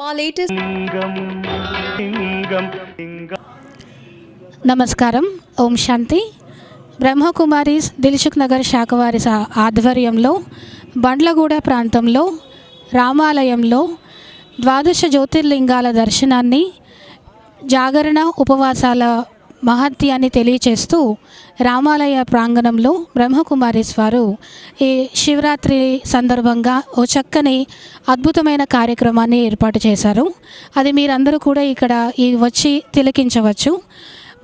మా లేటెస్ట్ నమస్కారం. ఓం శాంతి. బ్రహ్మకుమారీస్ దిల్సుఖ్ నగర్ శాఖ వారి సా- ఆధ్వర్యంలో బండ్లగూడ ప్రాంతంలో రామాలయంలో ద్వాదశ జ్యోతిర్లింగాల దర్శనాన్ని జాగరణ ఉపవాసాల మహత్యాన్ని తెలియచేస్తూ రామాలయ ప్రాంగణంలో బ్రహ్మకుమారీస్ వారు ఈ శివరాత్రి సందర్భంగా ఓ చక్కని అద్భుతమైన కార్యక్రమాన్ని ఏర్పాటు చేశారు. అది మీరందరూ కూడా ఇక్కడ ఈ వచ్చి తిలకించవచ్చు.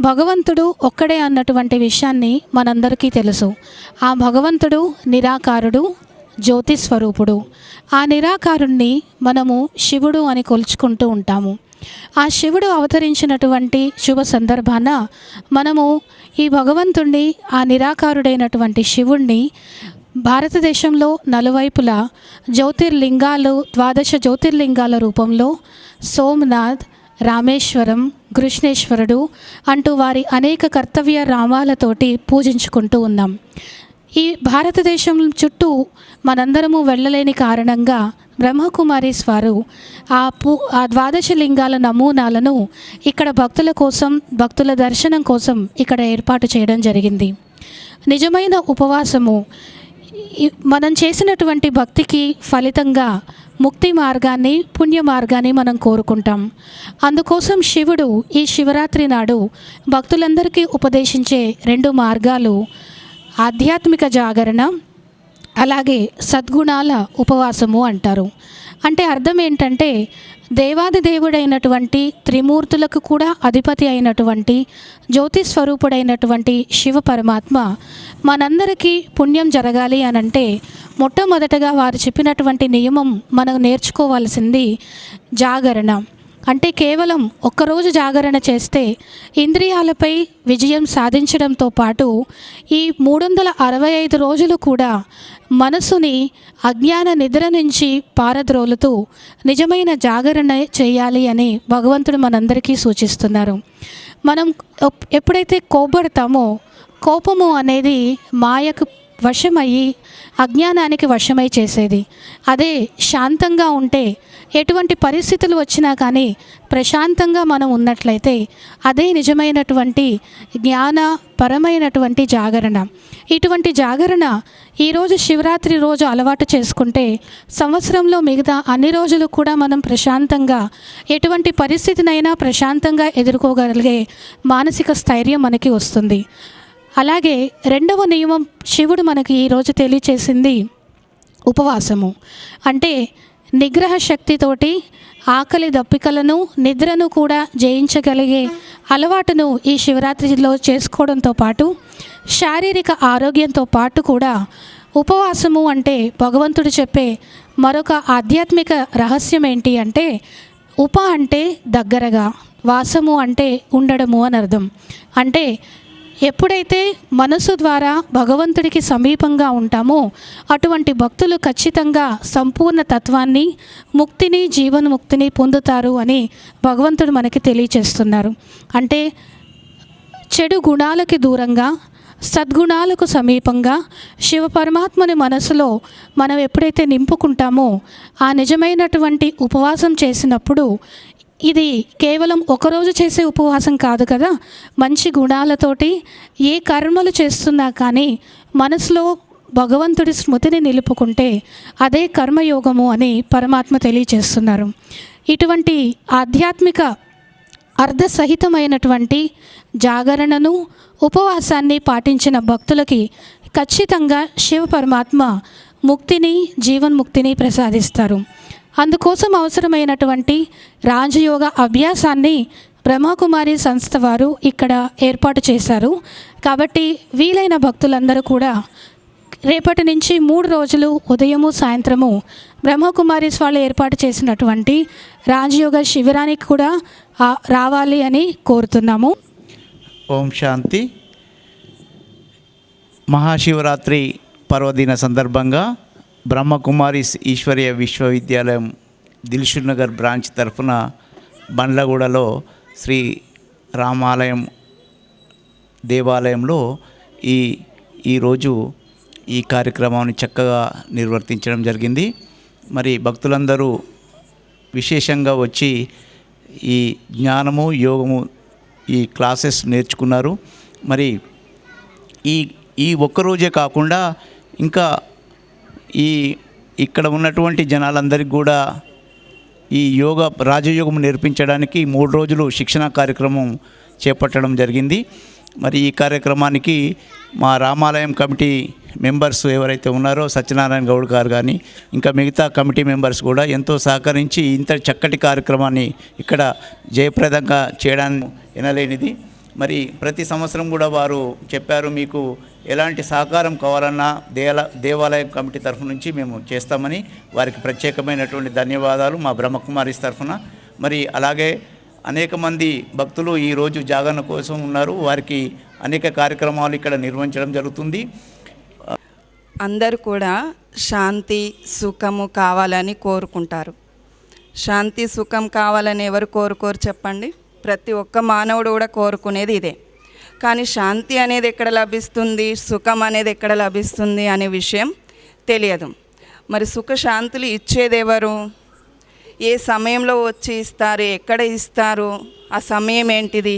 భగవంతుడు ఒక్కడే అన్నటువంటి విషయాన్ని మనందరికీ తెలుసు. ఆ భగవంతుడు నిరాకారుడు జ్యోతి స్వరూపుడు ఆ నిరాకారుణ్ణి మనము శివుడు అని కొలుచుకుంటూ ఉంటాము. ఆ శివుడు అవతరించినటువంటి శుభ సందర్భాన మనము ఈ భగవంతుణ్ణి ఆ నిరాకారుడైనటువంటి శివుణ్ణి భారతదేశంలో నలువైపులా జ్యోతిర్లింగాలు ద్వాదశ జ్యోతిర్లింగాల రూపంలో సోమనాథ్ రామేశ్వరం కృష్ణేశ్వరుడు అంటూ వారి అనేక కర్తవ్య రామాలతోటి పూజించుకుంటూ ఉన్నాం. ఈ భారతదేశం చుట్టూ మనందరము వెళ్ళలేని కారణంగా బ్రహ్మకుమారీస్ వారు ఆ పూ ఆ ద్వాదశ లింగాల నమూనాలను ఇక్కడ భక్తుల కోసం భక్తుల దర్శనం కోసం ఇక్కడ ఏర్పాటు చేయడం జరిగింది. నిజమైన ఉపవాసము మనం చేసినటువంటి భక్తికి ఫలితంగా ముక్తి మార్గాన్ని పుణ్య మార్గాన్ని మనం కోరుకుంటాం. అందుకోసం శివుడు ఈ శివరాత్రి నాడు భక్తులందరికీ ఉపదేశించే రెండు మార్గాలు ఆధ్యాత్మిక జాగరణ అలాగే సద్గుణాల ఉపవాసము అంటారు. అంటే అర్థం ఏంటంటే దేవాది దేవుడైనటువంటి త్రిమూర్తులకు కూడా అధిపతి అయినటువంటి జ్యోతి స్వరూపుడైనటువంటి శివ పరమాత్మ మనందరికీ పుణ్యం జరగాలి అని అంటే మొట్టమొదటగా వారు చెప్పినటువంటి నియమం మనం నేర్చుకోవాల్సింది జాగరణ. అంటే కేవలం ఒక్కరోజు జాగరణ చేస్తే ఇంద్రియాలపై విజయం సాధించడంతో పాటు ఈ మూడు వందల అరవై ఐదు రోజులు కూడా మనసుని అజ్ఞాన నిద్ర నుంచి పారద్రోలుతూ నిజమైన జాగరణ చేయాలి అని భగవంతుడు మనందరికీ సూచిస్తున్నారు. మనం ఎప్పుడైతే కోపడతామో కోపము అనేది మాయకు వశమయ్యి అజ్ఞానానికి వశమై చేసేది. అదే శాంతంగా ఉంటే ఎటువంటి పరిస్థితులు వచ్చినా కానీ ప్రశాంతంగా మనం ఉన్నట్లయితే అదే నిజమైనటువంటి జ్ఞాన పరమైనటువంటి జాగరణ. ఇటువంటి జాగరణ ఈరోజు శివరాత్రి రోజు అలవాటు చేసుకుంటే సంవత్సరంలో మిగతా అన్ని రోజులు కూడా మనం ప్రశాంతంగా ఎటువంటి పరిస్థితినైనా ప్రశాంతంగా ఎదుర్కోగలిగే మానసిక స్థైర్యం మనకి వస్తుంది. అలాగే రెండవ నియమం శివుడు మనకి ఈరోజు తెలియచేసింది ఉపవాసము. అంటే నిగ్రహ శక్తితోటి ఆకలి దప్పికలను నిద్రను కూడా జయించగలిగే అలవాటును ఈ శివరాత్రిలో చేసుకోవడంతో పాటు శారీరక ఆరోగ్యంతో పాటు కూడా ఉపవాసము అంటే భగవంతుడు చెప్పే మరొక ఆధ్యాత్మిక రహస్యం ఏంటి అంటే ఉప అంటే దగ్గరగా వాసము అంటే ఉండడము అని అర్థం. అంటే ఎప్పుడైతే మనసు ద్వారా భగవంతుడికి సమీపంగా ఉంటామో అటువంటి భక్తులు ఖచ్చితంగా సంపూర్ణ తత్వాన్ని ముక్తిని జీవన్ముక్తిని పొందుతారు అని భగవంతుడు మనకి తెలియచేస్తున్నారు. అంటే చెడు గుణాలకి దూరంగా సద్గుణాలకు సమీపంగా శివ పరమాత్మని మనసులో మనం ఎప్పుడైతే నింపుకుంటామో ఆ నిజమైనటువంటి ఉపవాసం చేసినప్పుడు ఇది కేవలం ఒకరోజు చేసే ఉపవాసం కాదు కదా? మంచి గుణాలతోటి ఏ కర్మలు చేస్తున్నా కానీ మనసులో భగవంతుడి స్మృతిని నిలుపుకుంటే అదే కర్మయోగము అని పరమాత్మ తెలియచేస్తున్నారు. ఇటువంటి ఆధ్యాత్మిక అర్ధసహితమైనటువంటి జాగరణను ఉపవాసాన్ని పాటించిన భక్తులకి ఖచ్చితంగా శివ పరమాత్మ ముక్తిని జీవన్ముక్తిని ప్రసాదిస్తారు. అందుకోసం అవసరమైనటువంటి రాజయోగ అభ్యాసాన్ని బ్రహ్మకుమారి సంస్థ వారు ఇక్కడ ఏర్పాటు చేశారు. కాబట్టి వీలైన భక్తులందరూ కూడా రేపటి నుంచి మూడు రోజులు ఉదయము సాయంత్రము బ్రహ్మకుమారి వాళ్ళు ఏర్పాటు చేసినటువంటి రాజయోగ శిబిరానికి కూడా రావాలి అని కోరుతున్నాము. ఓం శాంతి. మహాశివరాత్రి పర్వదిన సందర్భంగా బ్రహ్మకుమారిస్ ఈశ్వరీయ విశ్వవిద్యాలయం దిల్షుక్ నగర్ బ్రాంచ్ తరఫున బండ్లగూడలో శ్రీ రామాలయం దేవాలయంలో ఈ ఈరోజు ఈ కార్యక్రమాన్ని చక్కగా నిర్వర్తించడం జరిగింది. మరి భక్తులందరూ విశేషంగా వచ్చి ఈ జ్ఞానము యోగము ఈ క్లాసెస్ నేర్చుకున్నారు. మరి ఈ ఈ ఒక్కరోజే కాకుండా ఇంకా ఈ ఇక్కడ ఉన్నటువంటి జనాలందరికీ కూడా ఈ యోగ రాజయోగం నేర్పించడానికి మూడు రోజులు శిక్షణ కార్యక్రమం చేపట్టడం జరిగింది. మరి ఈ కార్యక్రమానికి మా రామాలయం కమిటీ మెంబర్స్ ఎవరైతే ఉన్నారో సత్యనారాయణ గౌడ్ గారు కానీ ఇంకా మిగతా కమిటీ మెంబర్స్ కూడా ఎంతో సహకరించి ఇంత చక్కటి కార్యక్రమాన్ని ఇక్కడ జయప్రదంగా చేయడానికి వినలేనిది మరి ప్రతి సంవత్సరం కూడా వారు చెప్పారు మీకు ఎలాంటి సహకారం కావాలన్నా దేవాల దేవాలయం కమిటీ తరఫు నుంచి మేము చేస్తామని వారికి ప్రత్యేకమైనటువంటి ధన్యవాదాలు మా బ్రహ్మకుమారిస్ తరఫున. మరి అలాగే అనేక మంది భక్తులు ఈరోజు జాగరణ కోసం ఉన్నారు. వారికి అనేక కార్యక్రమాలు ఇక్కడ నిర్వహించడం జరుగుతుంది. అందరూ కూడా శాంతి సుఖము కావాలని కోరుకుంటారు. శాంతి సుఖం కావాలని ఎవరు కోరుకోరు చెప్పండి? ప్రతి ఒక్క మానవుడు కూడా కోరుకునేది ఇదే. కానీ శాంతి అనేది ఎక్కడ లభిస్తుంది? సుఖం అనేది ఎక్కడ లభిస్తుంది? అనే విషయం తెలియదు. మరి సుఖ శాంతులు ఇచ్చేది ఎవరు? ఏ సమయంలో వచ్చి ఇస్తారు? ఎక్కడ ఇస్తారు? ఆ సమయం ఏంటిది?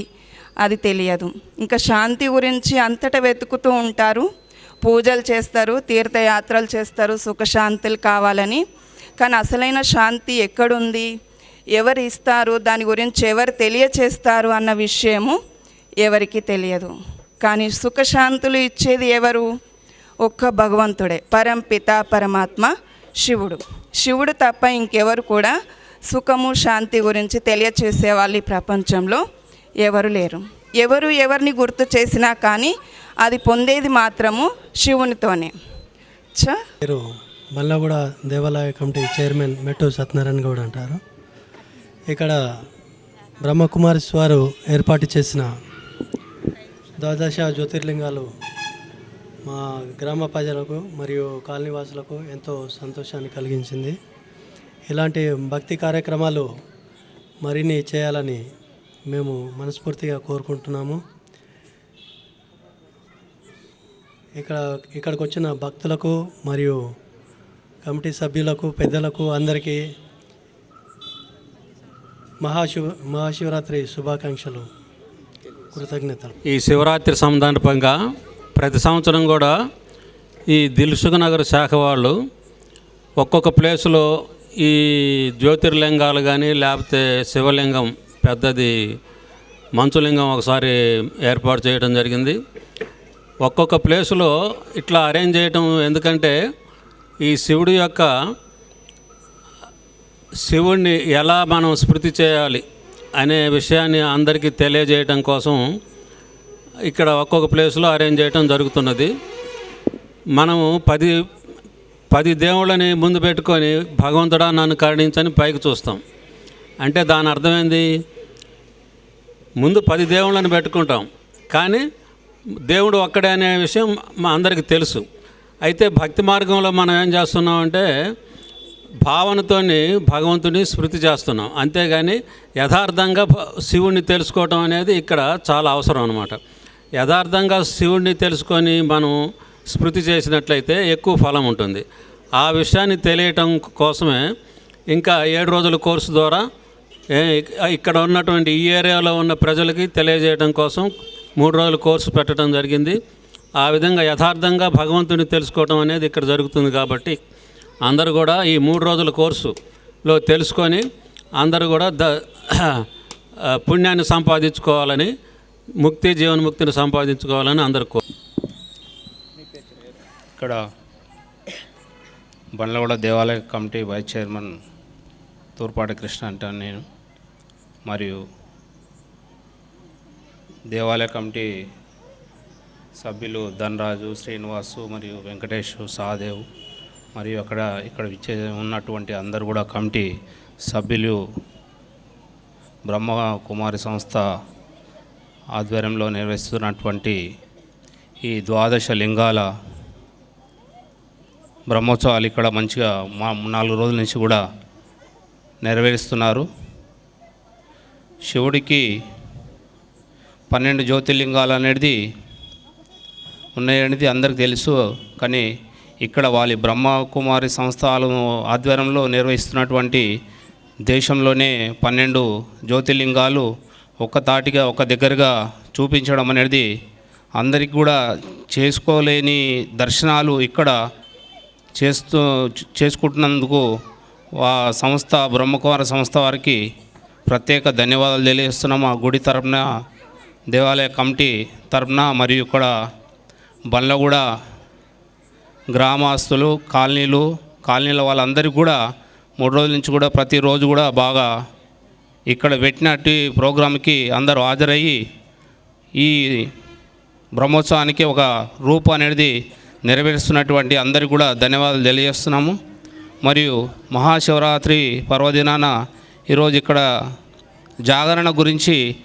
అది తెలియదు. ఇంకా శాంతి గురించి అంతటా వెతుకుతూ ఉంటారు. పూజలు చేస్తారు తీర్థయాత్రలు చేస్తారు సుఖశాంతులు కావాలని. కానీ అసలైన శాంతి ఎక్కడుంది? ఎవరు ఇస్తారు దాని గురించి ఎవరు తెలియచేస్తారు అన్న విషయము ఎవరికి తెలియదు. కానీ సుఖశాంతులు ఇచ్చేది ఎవరు? ఒక్క భగవంతుడే పరంపిత పరమాత్మ శివుడు. శివుడు తప్ప ఇంకెవరు కూడా సుఖము శాంతి గురించి తెలియచేసే వాళ్ళు ఈ ప్రపంచంలో ఎవరు లేరు. ఎవరు ఎవరిని గుర్తు చేసినా కానీ అది పొందేది మాత్రము శివునితోనే. చ పేరు కూడా దేవాలయ కమిటీ చైర్మన్ మెట్టు సత్యనారాయణ గౌడ్ అంటారు. ఇక్కడ బ్రహ్మకుమారి వారు ఏర్పాటు చేసిన ద్వాదశ జ్యోతిర్లింగాలు మా గ్రామ ప్రజలకు మరియు కాలనీవాసులకు ఎంతో సంతోషాన్ని కలిగించింది. ఇలాంటి భక్తి కార్యక్రమాలు మరిన్ని చేయాలని మేము మనస్ఫూర్తిగా కోరుకుంటున్నాము. ఇక్కడ ఇక్కడికి వచ్చిన భక్తులకు మరియు కమిటీ సభ్యులకు పెద్దలకు అందరికీ మహాశివ మహాశివరాత్రి శుభాకాంక్షలు. కృతజ్ఞతలు. ఈ శివరాత్రి సందర్భంగా ప్రతి సంవత్సరం కూడా ఈ దిల్సుఖ్ నగర్ శాఖ వాళ్ళు ఒక్కొక్క ప్లేసులో ఈ జ్యోతిర్లింగాలు కానీ లేకపోతే శివలింగం పెద్దది మంచులింగం ఒకసారి ఏర్పాటు చేయడం జరిగింది. ఒక్కొక్క ప్లేసులో ఇట్లా అరేంజ్ చేయటం ఎందుకంటే ఈ శివుడి యొక్క శివుణ్ణి ఎలా మనం స్మృతి చేయాలి అనే విషయాన్ని అందరికీ తెలియజేయటం కోసం ఇక్కడ ఒక్కొక్క ప్లేస్లో అరేంజ్ చేయటం జరుగుతున్నది. మనము పది పది దేవుళ్ళని ముందు పెట్టుకొని భగవంతుడా నన్ను కరుణించని పైకి చూస్తాం. అంటే దాని అర్థమైంది ముందు పది దేవుళ్ళని పెట్టుకుంటాం. కానీ దేవుడు ఒక్కడే అనే విషయం మా అందరికీ తెలుసు. అయితే భక్తి మార్గంలో మనం ఏం చేస్తున్నామంటే భావనతోని భగవంతుని స్మృతి చేస్తున్నాం. అంతేగాని యథార్థంగా శివుణ్ణి తెలుసుకోవటం అనేది ఇక్కడ చాలా అవసరం అనమాట యథార్థంగా శివుణ్ణి తెలుసుకొని మనం స్మృతి చేసినట్లయితే ఎక్కువ ఫలం ఉంటుంది. ఆ విషయాన్ని తెలియటం కోసమే ఇంకా ఏడు రోజుల కోర్సు ద్వారా ఇక్కడ ఉన్నటువంటి ఈ ఏరియాలో ఉన్న ప్రజలకి తెలియజేయడం కోసం మూడు రోజుల కోర్సు పెట్టడం జరిగింది. ఆ విధంగా యథార్థంగా భగవంతుని తెలుసుకోవడం అనేది ఇక్కడ జరుగుతుంది కాబట్టి అందరూ కూడా ఈ మూడు రోజుల కోర్సులో తెలుసుకొని అందరూ కూడా ద పుణ్యాన్ని సంపాదించుకోవాలని ముక్తి జీవన్ముక్తిని సంపాదించుకోవాలని అందరు కో ఇక్కడ బండ్లగూడ దేవాలయ committee vice chairman Turpati Krishna అంటాను నేను. మరియు దేవాలయ కమిటీ సభ్యులు ధనరాజు శ్రీనివాసు మరియు వెంకటేష్ సహదేవ్ మరియు అక్కడ ఇక్కడ విచ్చే ఉన్నటువంటి అందరు కూడా కమిటీ సభ్యులు బ్రహ్మ కుమారి సంస్థ ఆధ్వర్యంలో నిర్వహిస్తున్నటువంటి ఈ ద్వాదశ లింగాల బ్రహ్మోత్సవాలు ఇక్కడ మంచిగా మా నాలుగు రోజుల నుంచి కూడా నెరవేరుస్తున్నారు. శివుడికి పన్నెండు జ్యోతిర్లింగాలు అనేది ఉన్నాయనేది అందరికి తెలుసు కానీ ఇక్కడ వాళ్ళ బ్రహ్మకుమారి సంస్థలు ఆధ్వర్యంలో నిర్వహిస్తున్నటువంటి దేశంలోనే పన్నెండు జ్యోతిర్లింగాలు ఒక్కతాటిగా ఒక దగ్గరగా చూపించడం అనేది అందరికి కూడా చేసుకోలేని దర్శనాలు ఇక్కడ చేస్తూ చేసుకుంటున్నందుకు ఆ సంస్థ బ్రహ్మకుమార సంస్థ వారికి ప్రత్యేక ధన్యవాదాలు తెలియజేస్తున్నాం. ఆ గుడి తరపున దేవాలయ కమిటీ తరపున మరియు ఇక్కడ బండ్లగూడ గ్రామస్తులు కాలనీలు కాలనీల వాళ్ళందరికీ కూడా మూడు రోజుల నుంచి కూడా ప్రతిరోజు కూడా బాగా ఇక్కడ పెట్టినట్టు ప్రోగ్రాంకి అందరూ హాజరయ్యి ఈ బ్రహ్మోత్సవానికి ఒక రూపు అనేది నెరవేరుస్తున్నటువంటి అందరికీ కూడా ధన్యవాదాలు తెలియజేస్తున్నాము. మరియు మహాశివరాత్రి పర్వదినాన ఈరోజు ఇక్కడ జాగరణ గురించి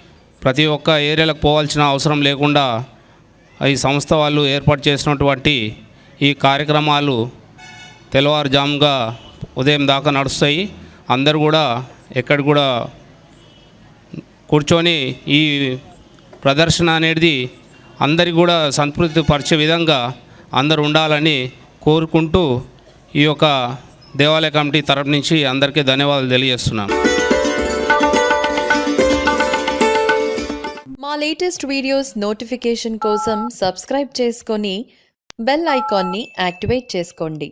ప్రతి ఒక్క ఏరియాలకు పోవాల్సిన అవసరం లేకుండా ఈ సంస్థ వాళ్ళు ఏర్పాటు చేసినటువంటి ఈ కార్యక్రమాలు తెల్లవారుజాముగా ఉదయం దాకా నడుస్తాయి. అందరూ కూడా ఎక్కడ కూడా కూర్చొని ఈ ప్రదర్శన అనేది అందరికి కూడా సంతృప్తి పరిచే విధంగా అందరు ఉండాలని కోరుకుంటూ ఈ యొక్క దేవాలయ కమిటీ తరపు నుంచి అందరికీ ధన్యవాదాలు తెలియజేస్తున్నాను. మా లేటెస్ట్ వీడియోస్ నోటిఫికేషన్ కోసం సబ్స్క్రైబ్ చేసుకొని బెల్ ఐకాన్ని యాక్టివేట్ చేసుకోండి.